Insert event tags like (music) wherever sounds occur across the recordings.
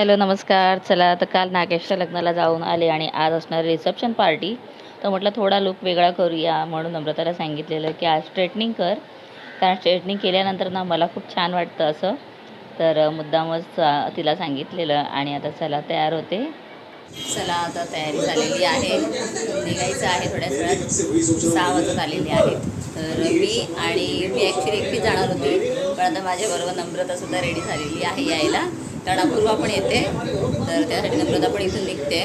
Hello नमस्कार. चला तर काल नागेशच्या लग्नाला जाऊन आले आणि आज असणार रिसेप्शन पार्टी. तर म्हटलं थोडा लुक वेगळा करूया म्हणून नम्रताला सांगितलेलं की आज स्ट्रेटनिंग कर. कारण स्ट्रेटनिंग केल्यानंतर ना मला खूप छान वाटतं असं. तर मुद्दामच तिला सांगितलेलं आणि आता चला तयार होते. चला आता तयारी झालेली आहे. निघायचं आहे थोड्याच वेळात. सहा वाजत आलेली आहेत. तर मी आणि मी ॲक्च्युली एकटी जाणार होती. पण आता माझ्याबरोबर नम्रतासुद्धा रेडी झालेली आहे यायला. कारण अपूर्वा पण येते. तर त्यासाठी नम्रता पण इथून निघते.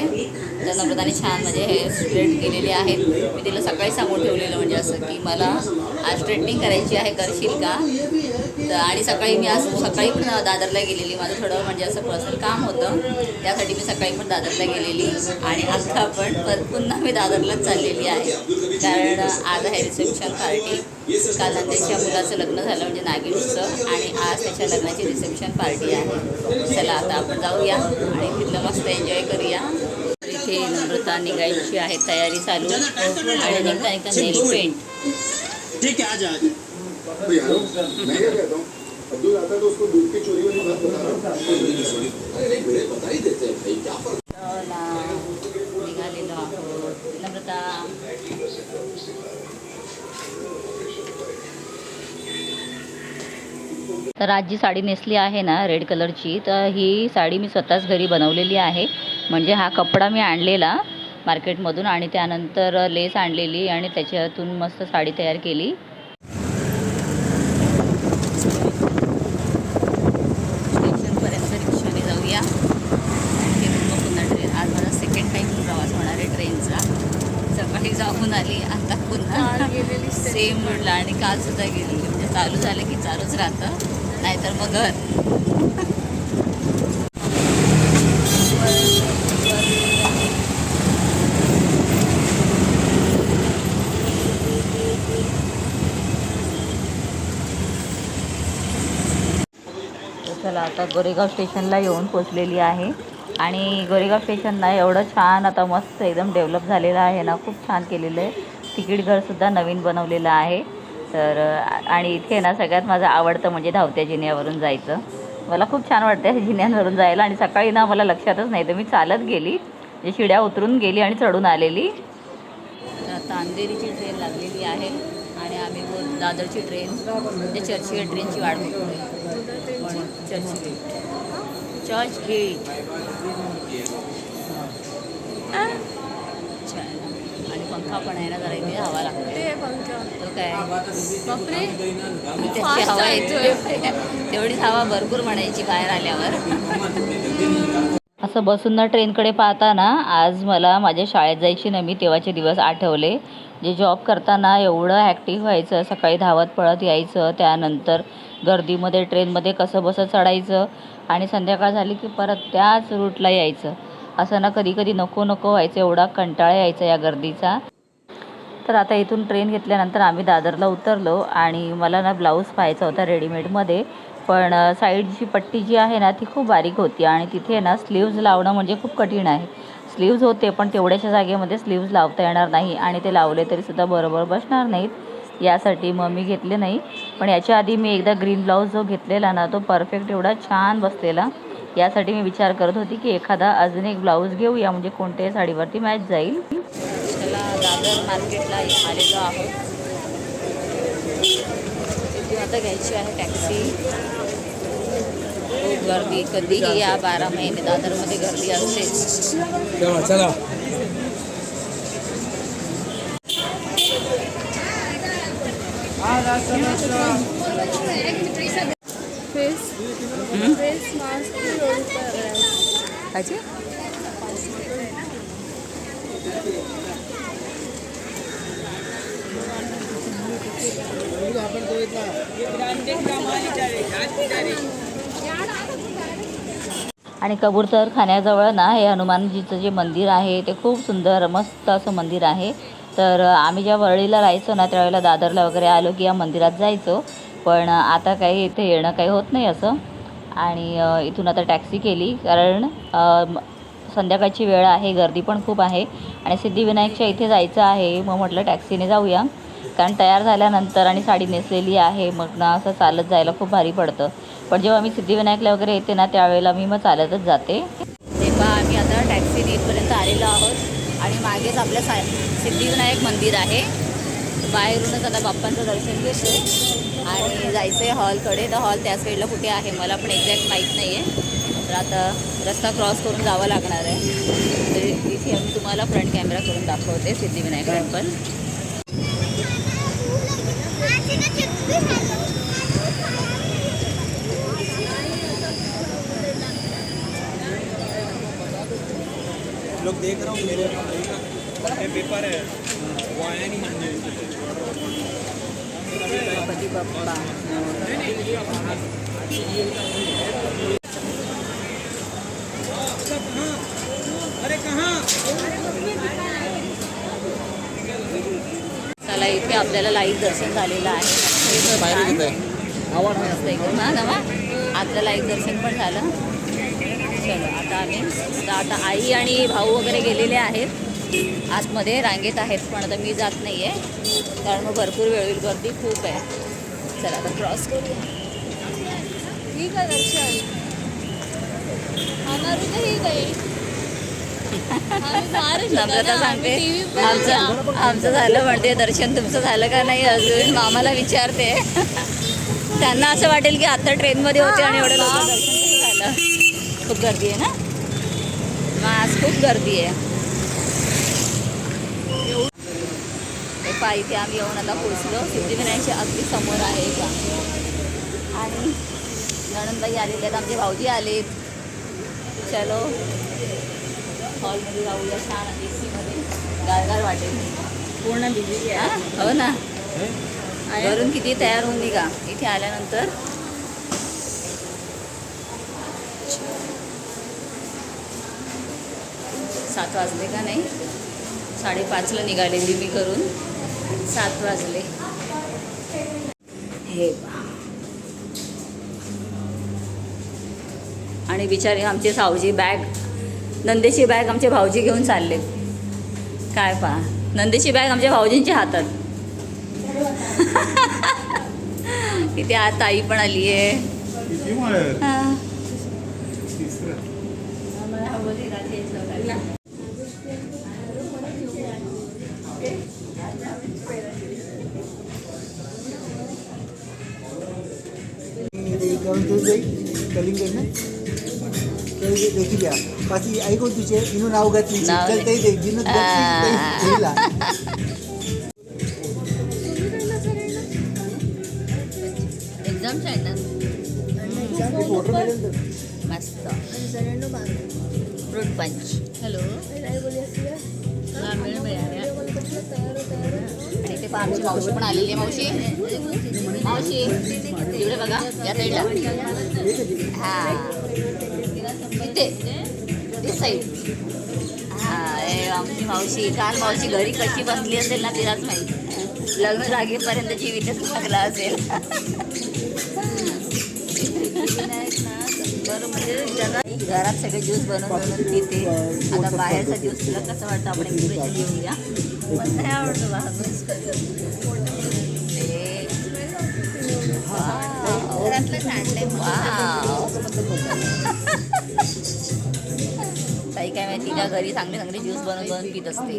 तर नम्रताने छान म्हणजे हे स्ट्रेट केलेले आहेत. मी तिला सकाळी सांगून ठेवलेलं म्हणजे असं की मला आज स्ट्रेटनिंग करायची आहे करशील का? तर आणि सकाळी मी आज सकाळी पण दादरला गेलेली. माझं थोडं म्हणजे असं पर्सनल काम होतं. त्यासाठी मी सकाळी पण दादरला गेलेली. आणि आता पण परत पुन्हा मी दादरलाच चाललेली आहे. कारण आज आहे रिसेप्शन पार्टी काल त्यांच्या मुलाचं लग्न झालं म्हणजे नागेशचं आणि आज त्याच्या लग्नाची रिसेप्शन पार्टी आहे. चला आता आपण जाऊया. आणि तिथलं मस्त एन्जॉय करूया. इथे नम्रता निघायची आहे. तयारी चालू. आणि नेल पेंट ठीक आहे तो यारो मैं क्या कहता हूँ अब्दुल आता तो उसको दूध की चोरी वाली बात बता रहा बता ही देते हैं भाई क्या फर्क? चला निघालेलो आहोत नम्रता। तर आज जी साडी नेसली आहे ना रेड कलरची तर ही साडी मी स्वतःच घरी बनवलेली आहे. म्हणजे हा कपडा मी आणलेला मार्केटमधून आणि त्यानंतर लेस आणलेली आणि त्याच्यातून मस्त साडी तयार केली स्टेशनपर्यंत रिक्षाने जाऊया तिथून मग पुन्हा ट्रेन आज माझा सेकंड टाईम प्रवास होणार आहे ट्रेनचा सकाळी जाऊन आली आता पुन्हा सेम रोडला काल सुद्धा गेली. म्हणजे चालू झालं की चालूच राहतं. नाहीतर मग घर. चला आता गोरेगाव स्टेशनला येऊन पोचलेली आहे. आणि गोरेगाव स्टेशन ना एवढं छान आता मस्त एकदम डेव्हलप झालेलं आहे ना. खूप छान केलेलं आहे. तिकीट घरसुद्धा नवीन बनवलेलं आहे. तर आणि इथे ना सगळ्यात माझं आवडतं म्हणजे धावत्या जिन्यावरून जायचं. मला खूप छान वाटतं ह्या जिन्यांवरून जायला आणि सकाळी ना मला लक्षातच नाही. तर मी चालत गेली म्हणजे शिड्या उतरून गेली आणि चढून आलेली. आता अंधेरीची ट्रेन लागलेली आहे आणि आम्ही बोल दादरची ट्रेन म्हणजे चर्चगेट ट्रेनची वाट बघतोय. पण चर्चगेट चर्च गेट अच्छा आणि पंखा पण आहे ना जरा इथे हवा लागते. ते काय? त्याची हवा. येते तेवढीच हवा भरपूर म्हणायची बाहेर आल्यावर. असं बसून ना ट्रेनकडे पाहताना आज मला माझ्या शाळेत जायची ना मी तेव्हाचे दिवस आठवले. जे जॉब करताना एवढं ॲक्टिव्ह व्हायचं सकाळी धावत पळत यायचं त्यानंतर गर्दीमध्ये ट्रेनमध्ये कसं बसं चढायचं आणि संध्याकाळ झाली की परत त्याच रूटला यायचं. असं ना कधी कधी नको नको व्हायचं एवढा कंटाळा यायचा या गर्दीचा. तर आता इथून ट्रेन घेतल्यानंतर आम्ही दादरला उतरलो आणि मला ना ब्लाऊज पाहायचा होता रेडीमेडमध्ये पण साईडची पट्टी जी आहे ना ती खूप बारीक होती आणि तिथे ना स्लीव्ज लावणं म्हणजे खूप कठीण आहे. स्लीव्ज होते पण तेवढ्याशा जागेमध्ये स्लीव्ज लावता येणार नाही आणि ते लावले तरीसुद्धा बरोबर बसणार नाहीत. यासाठी मग मी घेतले नाही. पण याच्या आधी मी एकदा ग्रीन ब्लाऊज जो घेतलेला ना तो परफेक्ट एवढा छान बसलेला. यासाठी मी विचार करत होती की एखादा अजून एक ब्लाऊज घेऊया म्हणजे कोणत्याही साडीवरती मॅच जाईल. चला दादर मार्केटला आलेलो आहोत. आता घ्यायची आहे टॅक्सी. खूप गर्दी. कधीही या बारा महिने दादरमध्ये गर्दी असतेच. चला चला. काचे आणि कबूतर खाण्याजवळ ना हे हनुमानजीचं जे मंदिर आहे ते खूप सुंदर मस्त असं मंदिर आहे. तर आम्ही ज्या वरळीला राहायचो ना त्यावेळेला दादरला वगैरे आलो की या मंदिरात जायचो. पण आता काही इथे येणं काही होत नाही असं. आणि इथून आता टॅक्सी केली. कारण म- संध्याकाळची वेळ आहे गर्दी पण खूप आहे. आणि सिद्धिविनायकच्या इथे जायचं आहे मग म्हटलं टॅक्सीने जाऊया. कारण तयार झाल्यानंतर आणि साडी नेसलेली आहे मग ना असं चालत जायला खूप भारी पडतं. पण जेव्हा मी सिद्धिविनायकला वगैरे येते ना त्यावेळेला मी मग चालतच जाते. तेव्हा आम्ही आता टॅक्सीने इथपर्यंत आलेलो आहोत. आणि मागेच आपलं सा सिद्धिविनायक मंदिर आहे. बाहेरूनच आता बाप्पांचं दर्शन घेतो आणि जायचं आहे हॉलकडे. तर हॉल त्या साईडला कुठे आहे मला पण एक्झॅक्ट माहीत नाही आहे तर आता रस्ता क्रॉस करून जावं लागणार आहे. तर इथे आम्ही तुम्हाला फ्रंट कॅमेरा करून दाखवते सिद्धिविनायक टेम्पल लोग देख रहा हूँ मेरे पेपर है। वो आया नहीं गणपती बाप्पा चला इथे आपल्याला लाईव्ह दर्शन झालेलं आहे. हा आतलं लाईव्ह दर्शन पण झालं. चलो आता आम्ही आता आई आणि भाऊ वगैरे गेलेले आहेत. आतमध्ये रांगेत आहेत पण आता मी जात नाही आहे कारण मग भरपूर वेळ होईल गर्दी खूप आहे. चला आता क्रॉस करूया. ठीक आहे दर्शन (laughs) सांगते. आमचं आमचं झालं म्हणते दर्शन तुमचं झालं का नाही अजून? मामाला विचारते. (laughs) त्यांना असं वाटेल की आता ट्रेनमध्ये होते आणि एवढं लवकर दर्शन कसं झालं. खूप गर्दी आहे ना? मग आज खूप गर्दी आहे. पहा इथे आम्ही येऊन आता पोचलो सिद्धिविनायकच्या अगदी समोर आहे का आणि नणंदबाई आलेले आहेत. आमचे भाऊजी आलेत. चलो. हॉलमध्ये जाऊया छान ए सीमध्ये गारगार वाटेल. पूर्ण बिझी आहे. हो? ना. घरून किती तयार होऊन निघा. इथे आल्यानंतर. सात वाजले का नाही? साडेपाचला निघालेली मी घरून. सात वाजले. हे. आणि बिचारे आमचे सावजी बॅग नंदेची बॅग आमचे भाऊजी घेऊन चालले. काय पहा. नंदेची बॅग आमच्या भाऊजींच्या हातात. इथे आज ताई पण आली आहे कौन कलिंग में चोरी देखी लिया बाकी आई कोण तुझे इनू नाव घातली ते दे जिनू दिला मस्त. Fruit punch. हॅलो. काय बोलूया मिळून मिळाल्या. पहा आमची मावशी पण आलेली आहे मावशी. मावशी तिकडे बघा या साईडला. हा. इथे दिस साईड हा आमची मावशी काल मावशी घरी कशी बसली असेल ना तिलाच माहिती. लग्न जागेपर्यंत जीवितच लागला असेल. (laughs) बरं म्हणजे घरात सगळे ज्यूस बनवून बनवून पिते. आता बाहेरचा ज्यूस तुला कसं वाटतं आपण घेऊन घेऊया पण नाही आवडतो काही काय माहिती का घरी चांगले चांगले ज्यूस बनवून बनवून पित असते.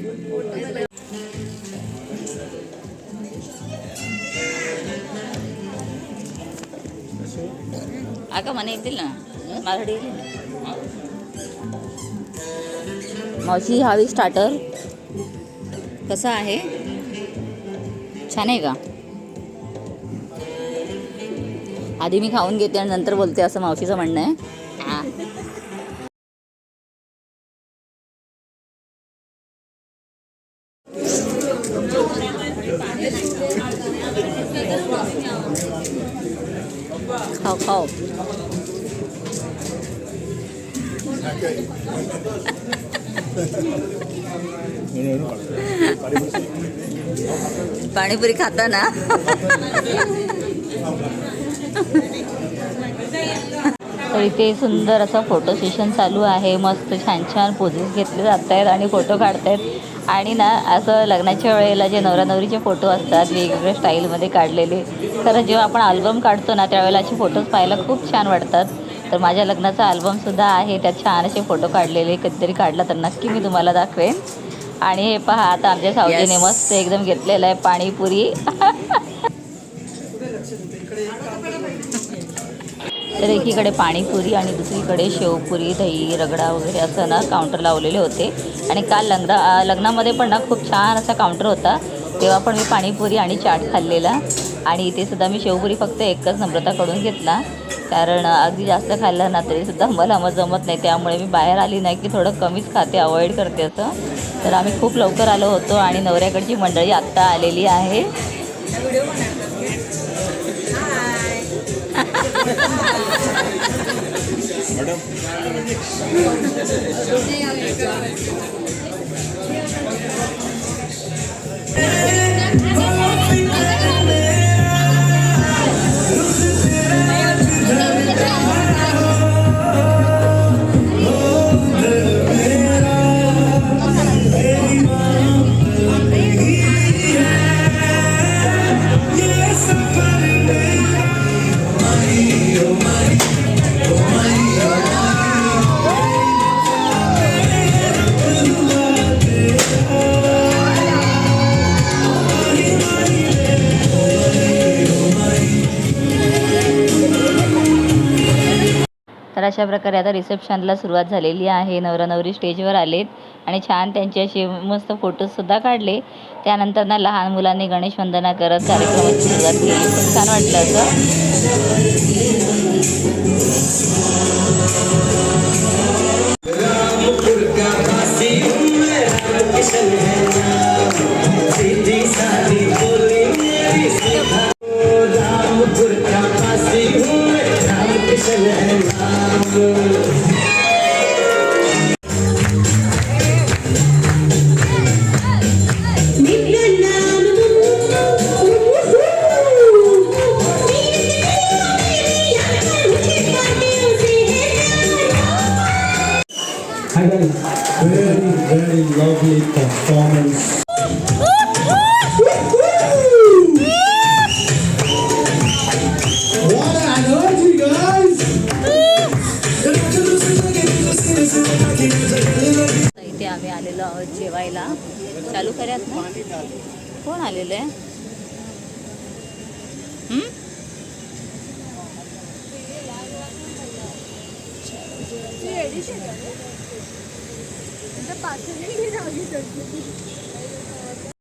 अगं मने येतील ना? माझ्याकडे येतील ना? मावशी हवी स्टार्टर कसं आहे? छान आहे का? आधी मी खाऊन घेते आणि नंतर बोलते असं मावशीचं म्हणणं आहे. पाणीपुरी खाता ना तर इथे सुंदर असं फोटो सेशन चालू आहे. मस्त छान छान पोजेस घेतले जात आहेत आणि फोटो काढतायत. आणि ना असं लग्नाच्या वेळेला जे नवरा नवरीचे फोटो असतात वेगवेगळ्या स्टाईलमध्ये काढलेले. खरं जेव्हा आपण अल्बम काढतो ना त्यावेळेला असे फोटोज पाहायला खूप छान वाटतात. तर माझ्या लग्नाचा अल्बमसुद्धा आहे. त्यात छान असे फोटो काढलेले कधीतरी काढला तर नक्की मी तुम्हाला दाखवेन. आणि हे पहा आता आमच्या सावजीने मस्त एकदम घेतलेलं आहे पाणीपुरी. तर एकीकडे पाणीपुरी आणि दुसरीकडे शेवपुरी दही रगडा वगैरे असं ना काउंटर लावलेले होते. आणि काल लग्ना लग्नामध्ये पण ना खूप छान असा काउंटर होता. तेव्हा पण मी पाणीपुरी आणि चाट खाल्लेला. आणि इथे सुद्धा मी शेवपुरी फक्त एकच नम्रताकडून घेतला. कारण अगदी जास्त खाल्लं ना तरीसुद्धा मला मग जमत नाही. त्यामुळे मी बाहेर आली नाही की थोडं कमीच खाते अवॉइड करते असं. तर आम्ही खूप लवकर आलो होतो आणि नवऱ्याकडची मंडळी आत्ता आलेली आहे. तर (laughs) (laughs) अशा प्रकारे आता रिसेप्शनला सुरुवात झालेली आहे. नवरा नवरी स्टेजवर आलेत आणि छान त्यांचे असे मस्त फोटोजसुद्धा काढले. त्यानंतर ना लहान मुलांनी गणेश वंदना करत कार्यक्रमाची सुरुवात केली. खूप छान वाटलं असं. आलेलो आहोत जेवायला. चालू करत ना? कोण आलेलं आहे?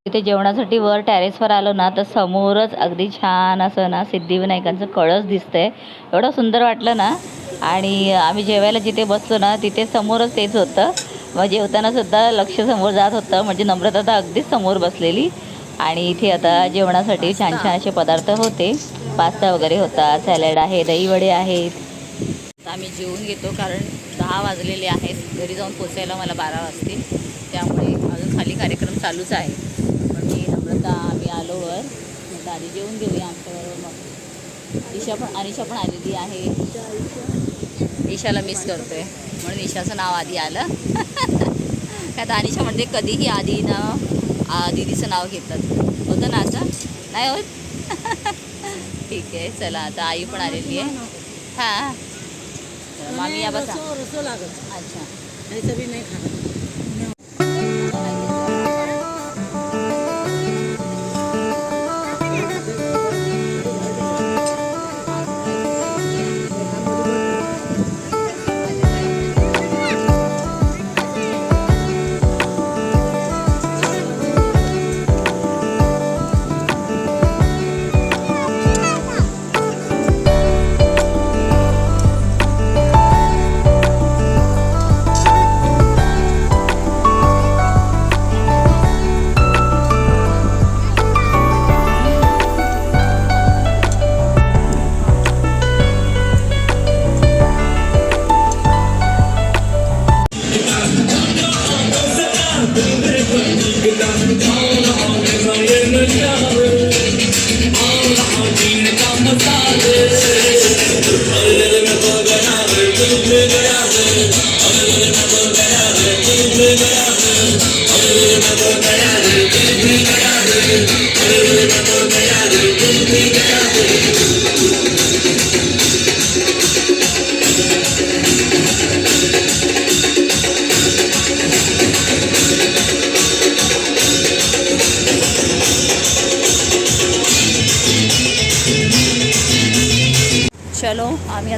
तिथे जेवणासाठी वर टेरेसवर आलो ना तर समोरच अगदी छान असं ना सिद्धिविनायकांचं कळस दिसतंय. एवढं सुंदर वाटलं ना? आणि आम्ही जेवायला जिथे बसलो ना तिथे समोरच तेच होतं. म्हणजे मग जेवताना सुद्धा लक्ष समोर जात होतं म्हणजे नम्रता तर अगदीच समोर बसलेली. आणि इथे आता जेवणासाठी छान छान असे पदार्थ होते. पास्ता वगैरे होता सॅलड आहे दहीवडे आहेत. आता आम्ही जेवून घेतो कारण दहा वाजलेले आहेत. घरी जाऊन पोचायला मला बारा वाजतील. त्यामुळे अजून खाली कार्यक्रम चालूच आहे. पण मी नम्रता आम्ही आलोवर आधी जेवून घेऊया आमच्याबरोबर. मग ईशा पण अनिशा पण आलेली आहे. ईशाला मिस करतोय. म्हणून ईशाचं नाव आधी आलं. काय (laughs) आता अनिशा म्हणते कधीही आधी ना आ, दीदीचं नाव घेतात. होतं ना असं? नाही होत? (laughs) ठीक आहे चला आता आई पण आलेली आहे. हां. मामी या बसा. अच्छा. नहीं खाना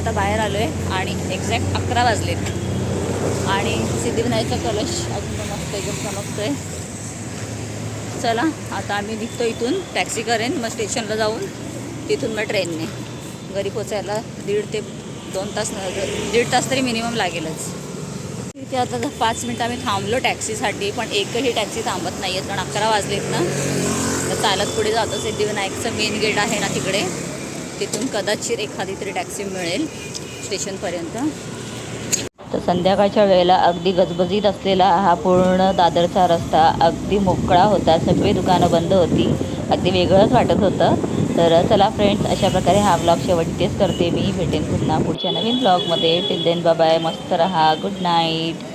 आता बाहेर आलो आहे आणि एक्झॅक्ट अकरा वाजलेत. आणि सिद्धिविनायकचा कलश अजून पण मस्त एकदम आहे चला आता आम्ही निघतो इथून टॅक्सी करेन मग स्टेशनला जाऊन तिथून मग ट्रेनने घरी पोचायला दीड ते दोन तास दीड तास तरी मिनिमम लागेलच. तिथे आता पाच मिनटं आम्ही थांबलो टॅक्सीसाठी पण एकही टॅक्सी थांबत नाही आहेत कारण अकरा वाजलेत ना. तर चालत पुढे जातो सिद्धिविनायकचं मेन गेट आहे ना तिकडे. तिथून कदाचित एखादी तरी टॅक्सी मिळेल स्टेशनपर्यंत. तर संध्याकाळच्या वेळेला अगदी गजबजीत असलेला हा पूर्ण दादरचा रस्ता अगदी मोकळा होता. सगळी दुकानं बंद होती. अगदी वेगळंच वाटत होतं. तर चला फ्रेंड्स अशा प्रकारे हा ब्लॉग शेवटतेच करते मी. भेटेन पुन्हा पुढच्या नवीन ब्लॉगमध्ये टिल देन बाबाय मस्त रहा. Good night